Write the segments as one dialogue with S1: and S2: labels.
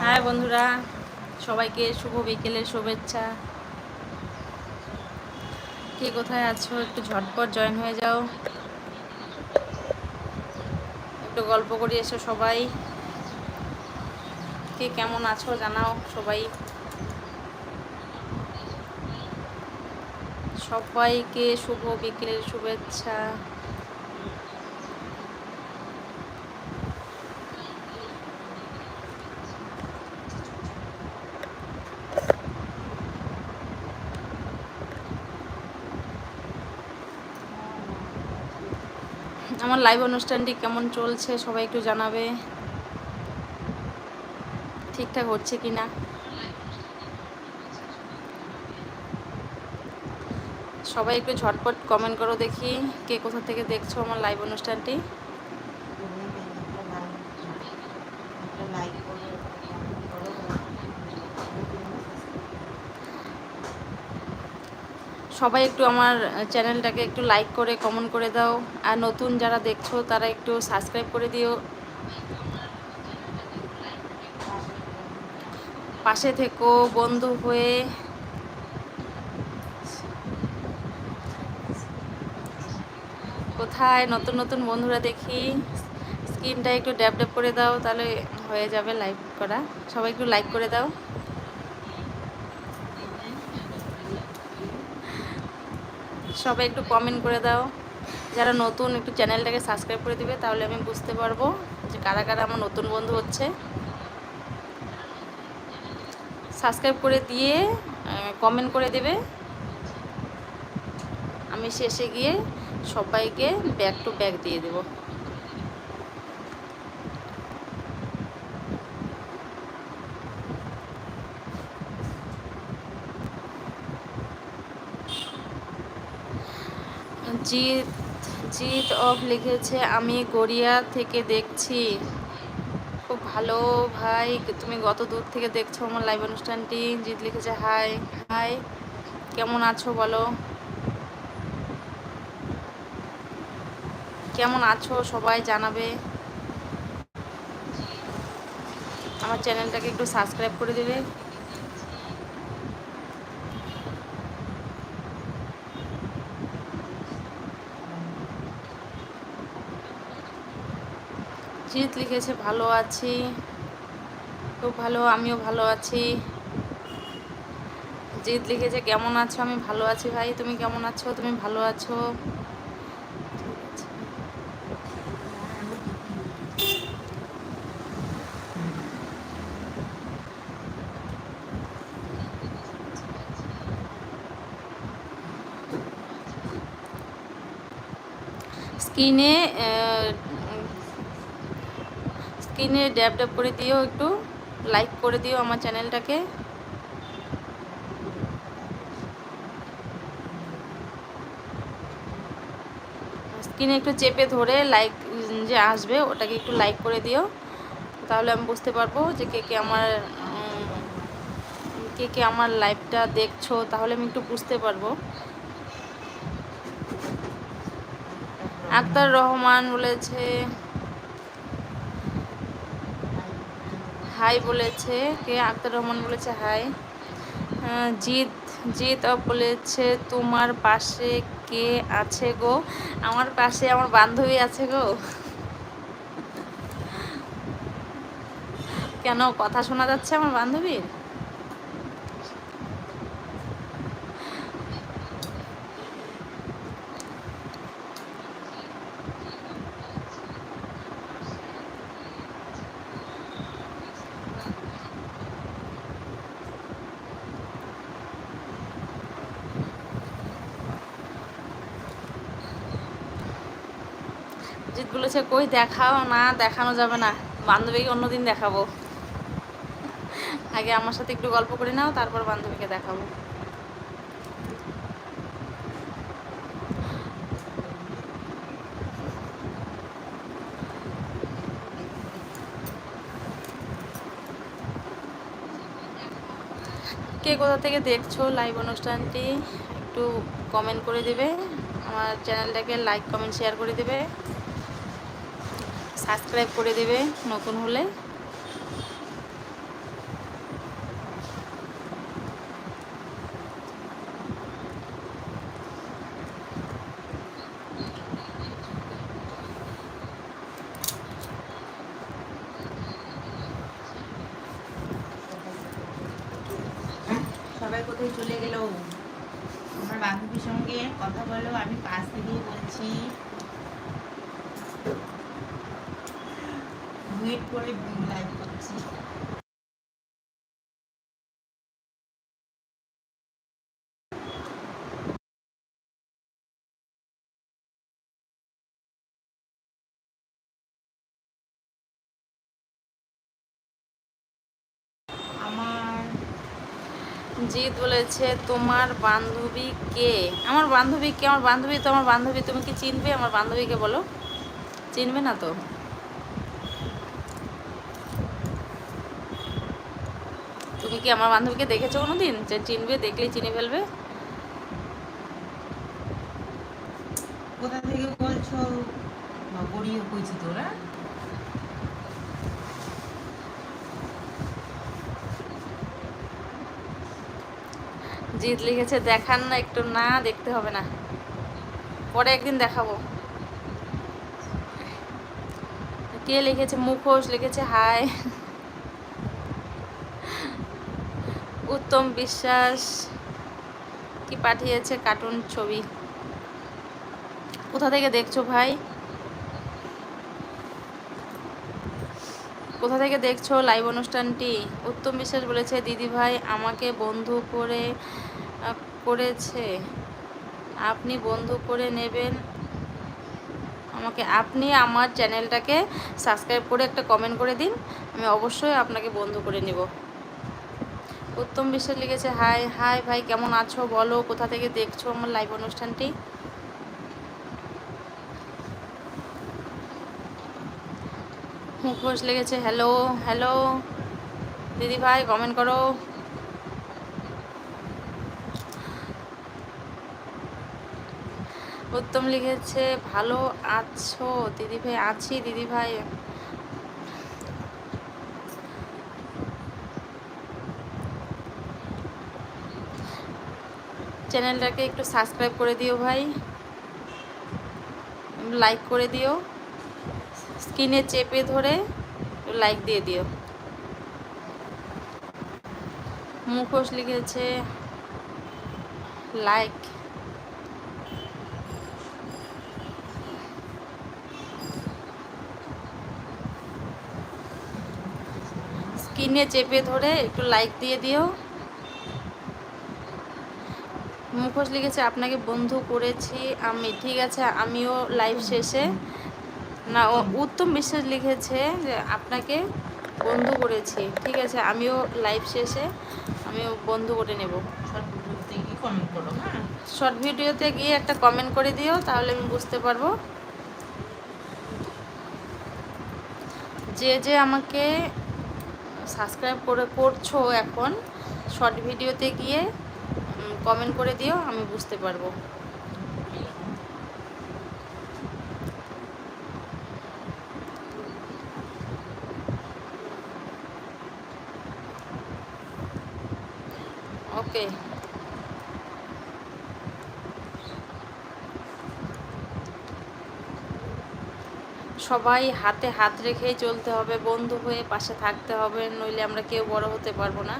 S1: High বন্ধুরা, সবাইকে শুভ বিকেলের শুভেচ্ছা। কে কোথায় আছো? একটু ঝটপট জয়েন হয়ে যাও। একটু গল্প করি এসো সবাই। কে কেমন আছো জানাও সবাই। সবাইকে শুভ বিকেলের শুভেচ্ছা। আমার লাইভ অনুষ্ঠানটি কেমন চলছে সবাই একটু জানাবে। ঠিকঠাক হচ্ছে কি না সবাই একটু ঝটপট কমেন্ট করো দেখি কে কোথা থেকে দেখছ আমার লাইভ অনুষ্ঠানটি। সবাই একটু আমার চ্যানেলটাকে একটু লাইক করে কমেন্ট করে দাও। আর নতুন যারা দেখছ, তারা একটু সাবস্ক্রাইব করে দিও। পাশে থেকো, বন্ধু হয়ে। কোথায়? নতুন নতুন বন্ধুরা দেখি। স্ক্রিনটা একটু ড্যাপ ড্যাপ করে দাও, তাহলে হয়ে যাবে লাইভ করা। সবাই একটু লাইক করে দাও। সবাই একটু কমেন্ট করে দাও। যারা নতুন, একটু চ্যানেলটাকে সাবস্ক্রাইব করে দিবে, তাহলে আমি বুঝতে পারব যে কারা কারা আমার নতুন বন্ধু হচ্ছে। সাবস্ক্রাইব করে দিয়ে কমেন্ট করে দেবে। আমি শেষে গিয়ে সবাইকে ব্যাক টু ব্যাক দিয়ে দেবো। জিৎ জিৎ অফ লিখেছে, আমি গড়িয়া থেকে দেখছি। খুব ভালো ভাই, তুমি গত দূর থেকে দেখছ আমার লাইভ অনুষ্ঠানটি। জিৎ লিখেছে, হাই হাই, কেমন আছো বলো? কেমন আছো সবাই জানাবে? আমার চ্যানেলটাকে একটু সাবস্ক্রাইব করে দেবে। জিৎ লিখেছে, ভালো আছি। খুব ভালো, আমিও ভালো আছি। জিৎ লিখেছে, কেমন আছো? আমি ভালো আছি ভাই। তুমি কেমন আছো? তুমি ভালো আছো? স্ক্রিনে স্ক্রিনে ড্যাব ড্যাব করে দিও একটু, লাইক করে দিও আমার চ্যানেলটাকে। স্ক্রিনে একটু চেপে ধরে লাইক যে আসবে, ওটাকে একটু লাইক করে দিও। তাহলে আমি বুঝতে পারব যে কে কে আমার কে কে আমার লাইভটা দেখছ, তাহলে আমি একটু বুঝতে পারব। আক্তার রহমান বলেছে হাই বলেছে, কে? আক্তার রহমান বলেছে হাই। জিত জিৎ বলেছে, তোমার পাশে কে আছে গো? আমার পাশে আমার বান্ধবী আছে গো? কেন? কথা শোনা যাচ্ছে আমার বান্ধবীর? বলেছে, কই দেখাও না, দেখানো যাবে না। বান্ধবীকে অন্যদিন দেখাবো। আগে আমার সাথে একটু গল্প করে নাও, তারপর বান্ধবীকে দেখাবো। কে কোথা থেকে দেখছ লাইভ অনুষ্ঠানটি, একটু কমেন্ট করে দেবে। আমার চ্যানেলটাকে লাইক কমেন্ট শেয়ার করে দেবে। সাবস্ক্রাইব করে দেবে নতুন হলে।
S2: সবাই কোথায় চলে গেল? আমার বান্ধবীর সঙ্গে কথা বলো, আমি পাশ থেকে বলছি। ওয়েট করে লাইভ করছি
S1: জিৎ বলেছে, তোমার বান্ধবী কে? আমার বান্ধবী কে? আমার বান্ধবী তো আমার বান্ধবী, তুমি কি চিনবে? আমার বান্ধবীকে বলো। চিনবে না তো? তুমি কি আমার বান্ধবীকে দেখেছ কোনোদিন? যে চিনবে দেখলেই চিনে ফেলবে?
S2: কোথা থেকে বলছো? গড়িয়ে কইছি তোরা?
S1: জিৎ লিখেছে দেখান না একটু না দেখতে হবে না। পরে একদিন দেখাবো। কে লিখেছে? মুখোশ লিখেছে হাই। উত্তম বিশ্বাস কি পাঠিয়েছে কার্টুন ছবি? কোথা থেকে দেখছ ভাই? কোথা থেকে দেখছ লাইভ অনুষ্ঠানটি? উত্তম বিশ্বাস বলেছে, দিদি ভাই, আমাকে বন্ধু করে করেছে। আপনি বন্ধু করে নেবেন। আমাকে, আপনি আমার চ্যানেলটাকে সাবস্ক্রাইব করে একটা কমেন্ট করে দিন। আমি অবশ্যই আপনাকে বন্ধু করে নেব। উত্তম বিশ্বাস লিখেছে, হাই হাই ভাই, কেমন আছো? বলো, কোথা থেকে দেখছ আমার লাইভ অনুষ্ঠানটি? মুখোশ লেগেছে হ্যালো হ্যালো, দিদি ভাই কমেন্ট করো। উত্তম লিখেছে, ভালো আছো, দিদি ভাই, আছি, দিদি ভাই। চ্যানেলটাকে একটু সাবস্ক্রাইব করে দিও ভাই। লাইক করে দিও। স্ক্রিনে চেপে ধরে লাইক দিয়ে দিও। মুখোশ লিখেছে লাইক স্ক্রিনে চেপে ধরে একটু লাইক দিয়ে দিও। মুখোশ লিখেছে আপনাকে বন্ধু করেছি আমি ঠিক আছে আমিও লাইভ শেষে। না উত্তম বিশ্বাস লিখেছে যে আপনাকে বন্ধু করেছি ঠিক আছে আমিও লাইভ শেষে আমিও বন্ধু করে নেব।
S2: শর্ট ভিডিওতে হ্যাঁ?
S1: শর্ট ভিডিওতে গিয়ে একটা কমেন্ট করে দিও তাহলে আমি বুঝতে পারব। যে যে আমাকে সাবস্ক্রাইব করে করছ এখন শর্ট ভিডিওতে গিয়ে কমেন্ট করে দিও, আমি বুঝতে পারব। ওকে সবাই হাতে হাত রেখেই চলতে হবে, বন্ধু হয়ে পাশে থাকতে হবে, নইলে আমরা কেউ বড় হতে পারব না।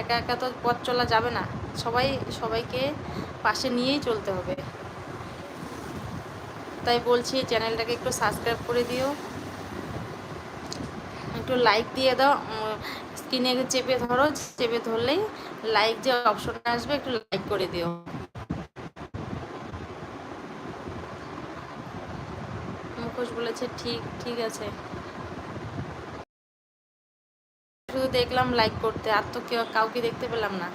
S1: একা একা তো পথ চলা যাবে না। সবাই, সবাইকে পাশে নিয়েই চলতে হবে। তাই বলছি, চ্যানেলটাকে একটু সাবস্ক্রাইব করে দিও। একটু লাইক দিয়ে দাও। স্ক্রিনে চেপে ধরো, চেপে ধরলেই লাইক যে অপশনটা আসবে, একটু লাইক করে দিও। মুখোশ বলেছে, ঠিক ঠিক আছে। শুধু দেখলাম লাইক করতে। আর তো কেউ কাউকে দেখতে পেলাম না।